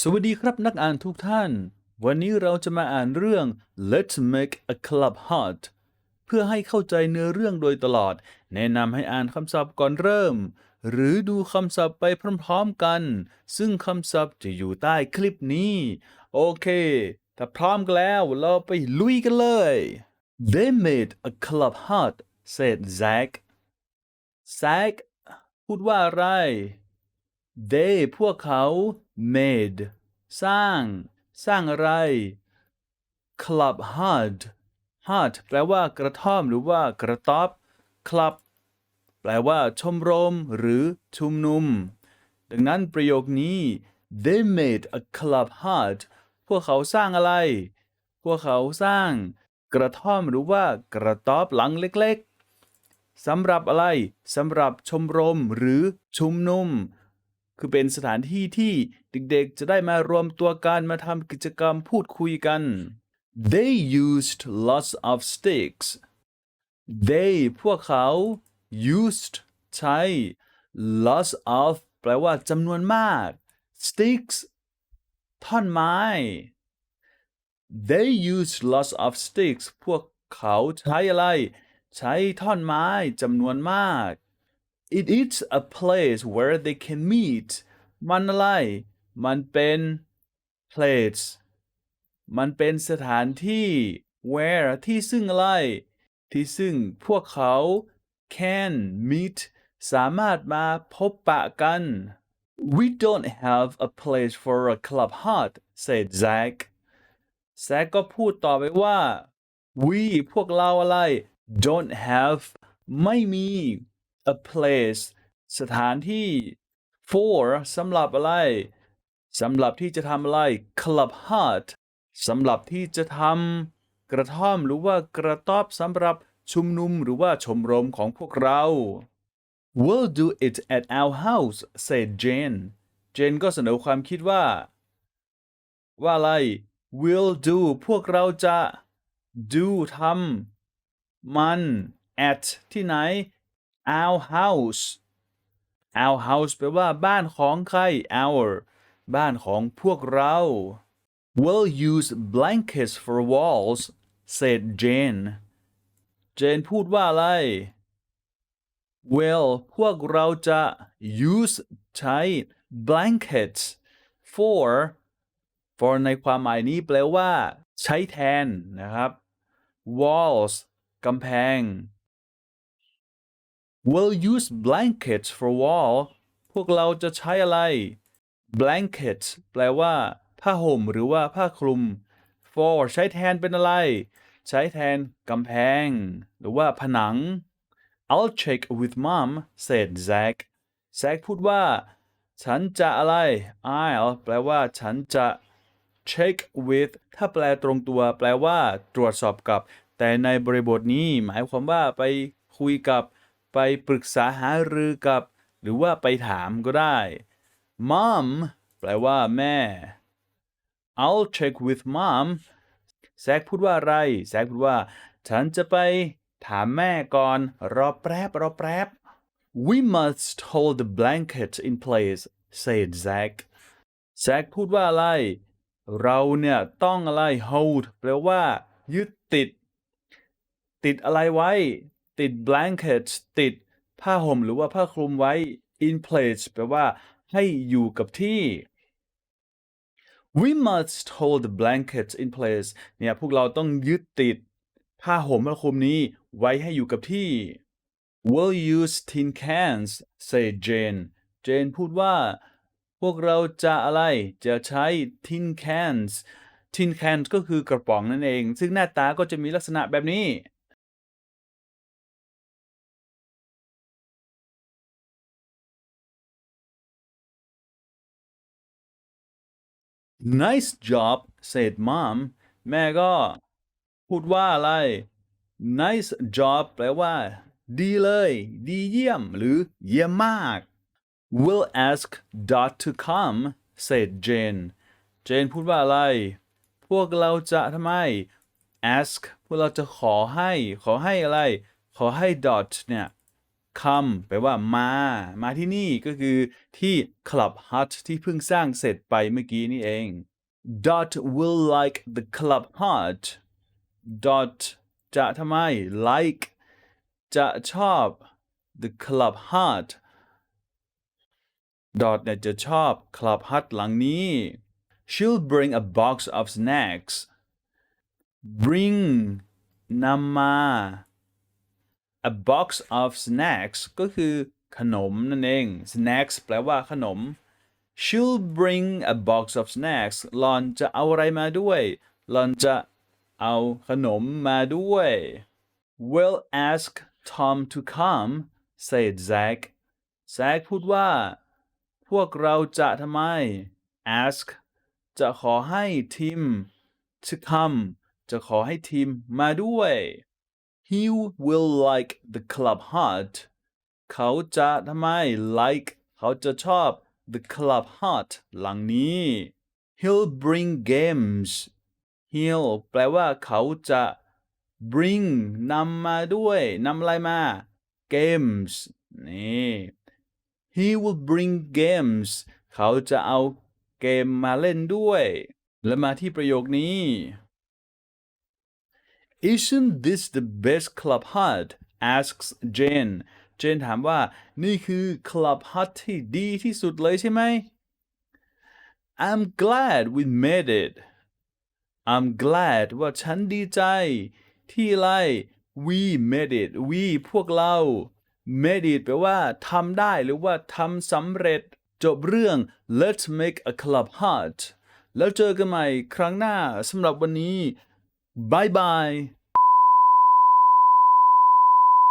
สวัสดีครับนักอ่านทุกท่าน วันนี้เราจะมาอ่านเรื่อง Let's Make a Club Hot เพื่อให้เข้าใจเนื้อเรื่องโดยตลอด แนะนำให้อ่านคำศัพท์ก่อนเริ่ม หรือดูคำศัพท์ไปพร้อมๆกัน ซึ่งคำศัพท์จะอยู่ใต้คลิปนี้ โอเคถ้าพร้อมกันแล้วเราไปลุยกันเลย They made a club hot said Zach Zach พูดว่าอะไร they พวกเขา made สร้าง สร้างอะไร club hard hard แปลว่ากระท่อมหรือว่ากระต๊อบ club แปลว่าชมรม หรือชุมนุม ดังนั้นประโยคนี้ they made a club hard พวกเขาสร้างอะไร พวกเขาสร้าง กระท่อมหรือว่ากระต๊อบหลังเล็กๆสำหรับอะไร สำหรับชมรมหรือชุมนุม คือเป็นสถานที่ที่เด็กๆ จะได้มารวมตัวกันมาทำกิจกรรมพูดคุยกัน They used lots of sticks They พวกเขา used ใช้ lots of แปลว่าจำนวนมาก sticks ท่อนไม้ They used lots of sticks พวกเขาใช้อะไร ใช้ท่อนไม้จำนวนมาก It is a place where they can meet มันอะไร มันเป็น place มันเป็นสถานที่ where ที่ซึ่งอะไร ที่ซึ่งพวกเขา can meet สามารถมาพบปะกัน We don't have a place for a club hot said Zach แซกก็พูดต่อไปว่า we พวกเราอะไร don't have ไม่มี a place สถานที่ for สำหรับอะไรสำหรับที่จะทำอะไร club hot สำหรับที่จะทำกระท่อมหรือว่ากระต๊อบสำหรับชุมนุมหรือว่าชมรมของพวกเรา We'll do it at our house said Jane Jane ก็เสนอความคิดว่า ว่าอะไร will do พวกเราจะ do ทำมัน at ที่ไหน our house our house แปลว่าบ้านของใคร our บ้านของพวกเรา We'll use blankets for walls said Jane Jane พูดว่าอะไร Well พวกเราจะ use ใช้ blankets for for ในความหมายนี้แปลว่า ใช้แทนนะครับ walls กำแพง We'll use blankets for wall พวกเราจะใช้อะไร blankets แปลว่า ผ้าห่มหรือว่าผ้าคลุม for ใช้แทนเป็นอะไร ใช้แทนกำแพง หรือว่าผนัง I'll check with mom said Zach Zach พูดว่า ฉันจะอะไร I'll แปลว่า ฉันจะ check with ถ้าแปลตรงตัว แปลว่า ตรวจสอบกับ แต่ในบริบทนี้หมายความว่าไปคุยกับ ไปปรึกษาหารือกับ หรือว่าไปถามก็ได้ mom แปลว่าแม่ I'll check with mom แซกพูดว่าอะไร แซกพูดว่า ฉันจะไปถามแม่ก่อน รอแป๊บ รอแป๊บ We must hold the blanket in place said Zach แซกพูดว่าอะไร เราเนี่ยต้องอะไร hold แปลว่า ยึดติด ติดอะไรไว้ ติด blanket ติดผ้าห่มหรือว่าผ้าคลุมไว้ in place แปลว่าให้อยู่กับที่ We must hold the blankets in place เนี่ยพวกเราต้องยึดติด ผ้าห่มผ้าคลุมนี้ไว้ให้อยู่กับที่ We'll use tin cans said Jane Jane พูดว่า พวกเราจะอะไร จะใช้ tin cans tin cans ก็คือกระป๋องนั่นเอง ซึ่งหน้าตาก็จะมีลักษณะแบบนี้ Nice job said mom แม่ก็พูดว่าอะไร nice job แปลว่า ดีเลย ดีเยี่ยม หรือเยี่ยมมาก We'll ask Dot to come said Jane Jane พูดว่าอะไร พวกเราจะทำไม ask พวกเราจะขอให้ ขอให้อะไร ขอให้ Dot เนี่ย come แปลว่ามา มาที่นี่ก็คือที่ Club Hut ที่เพิ่งสร้างเสร็จไปเมื่อกี้นี่เอง Dot will like the Club Hut Dot จะทำไม like จะชอบ the Club Hut Dot เนี่ยจะชอบ Club Hut หลังนี้ She'll bring a box of snacks bring นำมา a box of snacks ก็คือขนมนั่นเอง snacks แปลว่าขนม she'll bring a box of snacks หลอนจะเอาอะไรมาด้วยหลอนจะเอาขนมมาด้วย we'll ask Tom to come said Zach Zach พูดว่า พวกเราจะทำไม ask จะขอให้ทีม to come จะขอให้ทีมมาด้วย He will like the club hut เขาจะทำไม like เขาจะชอบ the club hut หลังนี้ He'll bring games He'll แปลว่าเขาจะ bring นำมาด้วยนำอะไรมา games นี่ He will bring games เขาจะเอาเกมมาเล่นด้วย และมาที่ประโยคนี้ Isn't this the best club hut asks Jane Jane ถามว่า นี่คือ club hut ที่ดีที่สุดเลยใช่ไหม I'm glad we made it I'm glad ว่าฉันดีใจ ที่ไร we made it we พวกเรา made it แปลว่าทำได้หรือว่าทำสำเร็จ จบเรื่อง let's make a club hut แล้วเจอกันใหม่ครั้งหน้าสำหรับวันนี้บายบาย